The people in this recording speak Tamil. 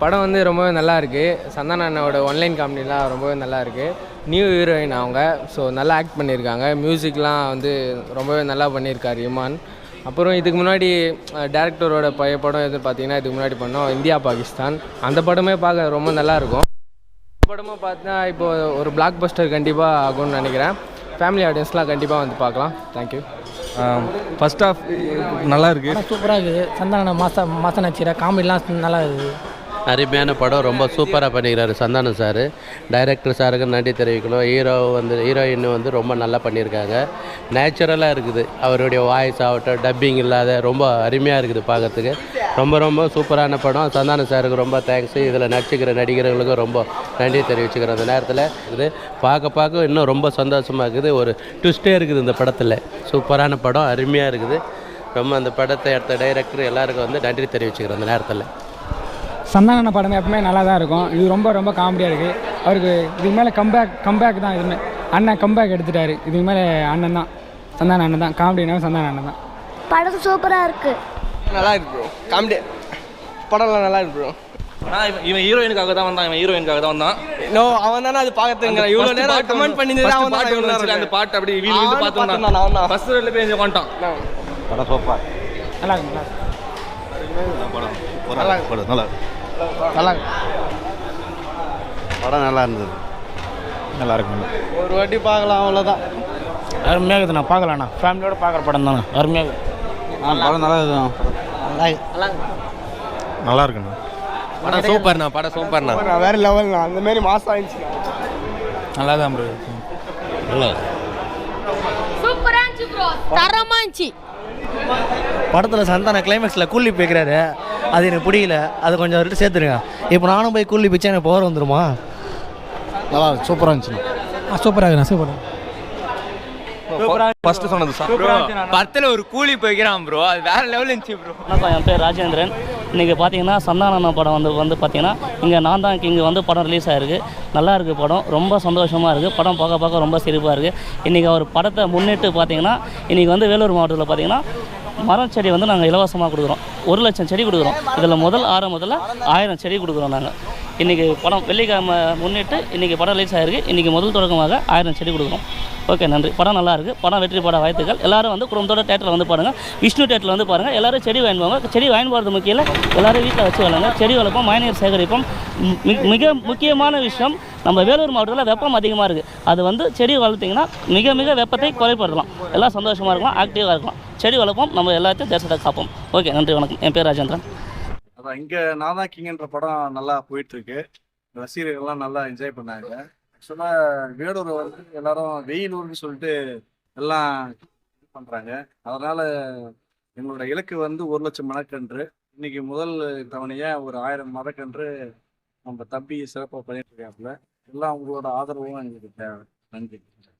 படம் வந்து ரொம்பவே நல்லா இருக்கு சந்தான அண்ணாவோட ஒன்லைன் காமெடிலாம் ரொம்பவே நல்லா இருக்கு நியூ ஹீரோயின் அவங்க. ஸோ நல்லா ஆக்ட் பண்ணியிருக்காங்க. மியூசிக்லாம் வந்து ரொம்பவே நல்லா பண்ணியிருக்காரு இமான். அப்புறம் இதுக்கு முன்னாடி டேரக்டரோட பழைய படம் எது பார்த்தீங்கன்னா இதுக்கு முன்னாடி பண்ணோம். இந்தியா பாகிஸ்தான். அந்த படமே பார்க்க ரொம்ப நல்லா இருக்கும் படமும் பார்த்தா இப்போ ஒரு பிளாக் பஸ்டர் கண்டிப்பாக ஆகும்னு நினைக்கிறேன். ஃபேமிலி ஆடியன்ஸ்லாம் கண்டிப்பாக வந்து பார்க்கலாம். தேங்க்யூ ஃபர்ஸ்ட் ஆஃப் நல்லா இருக்கு. படம் சூப்பராக இருக்குது. சந்தான மாச மாச நச்சிர காமெடிலாம் நல்லா இருக்குது. அருமையான படம். ரொம்ப சூப்பராக பண்ணிக்கிறாரு சந்தானம் சார். டைரக்டர் சாருக்கு நன்றி தெரிவிக்கணும். ஹீரோ வந்து ஹீரோயின் வந்து ரொம்ப நல்லா பண்ணியிருக்காங்க நேச்சுரலாக இருக்குது. அவருடைய வாய்ஸ் ஆகட்டும் டப்பிங் இல்லாத ரொம்ப அருமையாக இருக்குது பார்க்கறதுக்கு ரொம்ப ரொம்ப சூப்பரான படம். சந்தானம் சாருக்கு ரொம்ப தேங்க்ஸ் இதில் நடிச்சுக்கிற நடிகர்களுக்கும் ரொம்ப நன்றி தெரிவிச்சுக்கிறேன் அந்த நேரத்தில் இது பார்க்க பார்க்க இன்னும் ரொம்ப சந்தோஷமாக இருக்குது. ஒரு ட்விஸ்டே இருக்குது இந்த படத்தில். சூப்பரான படம் அருமையாக இருக்குது. ரொம்ப அந்த படத்தை எடுத்த டைரக்டர் எல்லாருக்கும் வந்து நன்றி தெரிவிச்சுக்கிறேன் அந்த நேரத்தில். சந்தான படம் எப்பவுமே நல்லா தான் இருக்கும். இது ரொம்ப ரொம்ப காமெடியாக இருக்குது அவருக்கு இதுக்கு மேலே கம்பேக் கம்பேக் தான் இதுமே அண்ணன் கம்பேக் எடுத்துட்டாரு. இதுக்கு மேலே அண்ணன் தான். சந்தான அண்ணன் தான். காமெடினா சந்தான அண்ணன் தான். படம் சூப்பராக இருக்கு. நல்லா இருக்கு ப்ரோ காமெடி படம்லாம் நல்லா இருக்கு ப்ரோ ஆனால் இவன் இவன் ஹீரோயினுக்காக தான் வந்தான். இவன் ஹீரோயினுக்காக தான் வந்தான். நோ அவன் தானே அது பார்க்கறதுங்கிறான் இவ்வளோ நேரம் கமெண்ட் பண்ணி அவன் பாட்டு அந்த பாட்டு அப்படி அவன் பார்த்து நான் தான். ஃபர்ஸ்ட் ரெண்டு பேர் வந்துட்டான் படம் சூப்பர். நல்லா இருக்கு நல்லா இருக்கு. படம். நல்லா நல்லா படம் நல்லா இருந்தது. நல்லா இருக்கு ஒரு வாட்டி பார்க்கலாம் அவ்வளோதான் அருமையாக இருக்குது. நான் பார்க்கலாண்ணா. ஃபேமிலியோட பார்க்குற படம் தானே. அருமையாக இருக்குது. ஆ படம் நல்லா இருக்கும் நல்லா இருக்குண்ணா. படம் சூப்பர்ண்ணா படம் சூப்பர்ண்ணா. வேற லெவல்ண்ணா. அந்த மாதிரி மாசம் ஆயிடுச்சு. நல்லா தான் ப்ரோ நல்லா சூப்பராக இருந்துச்சு ப்ரோ. தரமாக இருந்துச்சு படத்தில் சந்தான கிளைமேக்ஸில் கூலி போய்க்கிறாரு. அது எனக்கு பிடிக்கல அது கொஞ்சம் அவர்கிட்ட சேர்த்துருங்க இப்போ நானும் போய் கூலி பிச்சா எனக்கு பவர் வந்துருமா? நல்லா சூப்பராக இருந்துச்சு. சூப்பராக சூப்பராக ஃபர்ஸ்ட் சொன்னது சார் படத்தில் ஒரு கூலி போய்க்கிறான் ப்ரோ அது வேற லெவல் இருந்துச்சு ப்ரோ என் பேர் ராஜேந்திரன். இன்றைக்கி பார்த்தீங்கன்னா சந்தானண்ணா படம் வந்து வந்து பார்த்தீங்கன்னா இங்கே நான் தான் இங்கே வந்து படம் ரிலீஸ் ஆயிருக்கு. நல்லா இருக்குது படம். ரொம்ப சந்தோஷமாக இருக்குது படம் பார்க்க பார்க்க ரொம்ப சிரிப்பாக இருக்குது இன்றைக்கி அவர் படத்தை முன்னிட்டு பார்த்தீங்கன்னா இன்றைக்கி வந்து வேலூர் மாவட்டத்தில் பார்த்தீங்கன்னா மரம் செடி வந்து நாங்கள் இலவசமாக கொடுக்குறோம். ஒரு லட்சம் செடி கொடுக்குறோம். இதில் முதல் ஆரம்பத்தில் ஆயிரம் செடி கொடுக்குறோம் நாங்கள் இன்றைக்கி படம் வெள்ளிக்கிழமை முன்னிட்டு இன்றைக்கி படம் ரிலீஸ் ஆகிருக்கு இன்றைக்கி முதல் தொடக்கமாக ஆயிரம் செடி கொடுக்குறோம். ஓகே நன்றி. படம் நல்லா இருக்குது படம் வெற்றி பட வாழ்த்துக்கள் எல்லோரும் வந்து குடும்பத்தோட தேட்டரில் வந்து பாருங்கள் விஷ்ணு தேட்டரில் வந்து பாருங்கள் எல்லாரும் செடி வாங்குவாங்க செடி வாங்கி போகிறது முக்கியம் எல்லோரும் வீட்டில் வச்சு வளருங்க. செடி வளர்ப்போம் மயநீர் சேகரிப்போம். மிக முக்கியமான விஷயம் நம்ம வேலூர் மாவட்டத்தில் வெப்பம் அதிகமாக இருக்குது அது வந்து செடி வளர்த்திங்கன்னா மிக மிக வெப்பத்தை குறைப்படுத்தலாம். எல்லாம் சந்தோஷமாக இருக்கலாம் ஆக்டிவாக இருக்கலாம். செடி வளர்ப்போம் நம்ம எல்லாத்தையும் தேசத்தை காப்போம். ஓகே நன்றி வணக்கம். என் பேர் ராஜேந்திரன். அதான் இங்கே நான் தான் கிங்ன்ற படம் நல்லா போயிட்டுருக்கு. ரசிகர்கள்லாம் நல்லா என்ஜாய் பண்ணாங்க. ஆக்சுவலாக வேலூர் வந்து எல்லாரும் வெயிலூர்னு சொல்லிட்டு எல்லாம் இது பண்ணுறாங்க அதனால் எங்களோட இலக்கு வந்து ஒரு லட்சம் மரக்கன்று. இன்னைக்கு முதல் தவணையாக ஒரு ஆயிரம் மரக்கன்று நம்ம தம்பி சிறப்பாக பண்ணிட்டு இருக்காப்புல. எல்லாம் உங்களோட ஆதரவும் எங்களுக்கு தேவை. நன்றி.